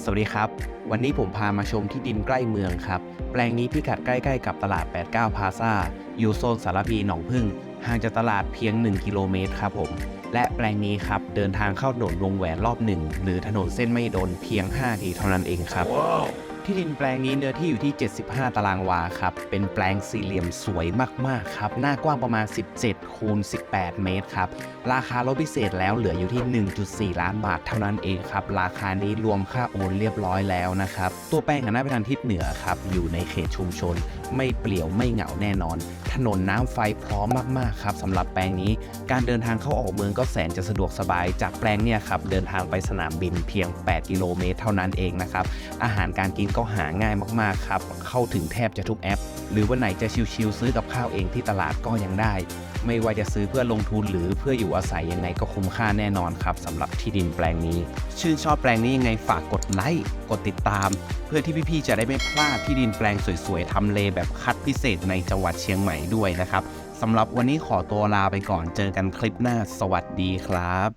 สวัสดีครับ วันนี้ผมพามาชมที่ดินใกล้เมืองครับ แปลงนี้พิกัดใกล้ๆกับตลาด 89 พาซาอยู่โซนสารพีหนองพึ่ง ห่างจากตลาดเพียง 1 กิโลเมตรครับผม และแปลงนี้ครับ เดินทางเข้าถนนวงแหวนรอบหนึ่งหรือถนนเส้นไม่โดนเพียง5ทีเท่านั้นเองครับ ที่ดินแปลงนี้เนื้อที่อยู่ที่ 75 ตารางวาครับ เป็นแปลงสี่เหลี่ยมสวยมาก ๆ ครับ หน้ากว้างประมาณ 17 คูณ 18 เมตรครับ ราคาลดพิเศษแล้วเหลืออยู่ที่ 1.4 ล้านบาทเท่านั้นเองครับ ราคานี้รวมค่าโอนเรียบร้อยแล้วนะครับ ตัวแปลงหันหน้าไปทางทิศเหนือครับ อยู่ในเขตชุมชน ไม่เปลี่ยวไม่เหงาแน่นอน ถนนน้ำไฟพร้อมมาก ๆ ครับสำหรับแปลงนี้ การเดินทางเข้าออกเมืองก็แสนจะสะดวกสบาย จากแปลงเนี่ยครับ เดินทางไปสนามบินเพียง 8 กิโลเมตรเท่านั้นเองนะครับ อาหารการกินก็หาง่ายมากๆครับ เข้าถึงแทบจะทุกแอป หรือวันไหนจะชิวๆซื้อกับข้าวเองที่ตลาดก็ยังได้ ไม่ว่าจะซื้อเพื่อลงทุนหรือเพื่ออยู่อาศัยยังไงก็คุ้มค่าแน่นอนครับสำหรับที่ดินแปลงนี้ ชื่นชอบแปลงนี้ยังไงฝากกดไลค์กดติดตาม เพื่อที่พี่ๆจะได้ไม่พลาดที่ดินแปลงสวยๆทำเลแบบคัดพิเศษในจังหวัดเชียงใหม่ด้วยนะครับสำหรับวันนี้ขอตัวลาไปก่อนเจอกันคลิปหน้า สวัสดีครับ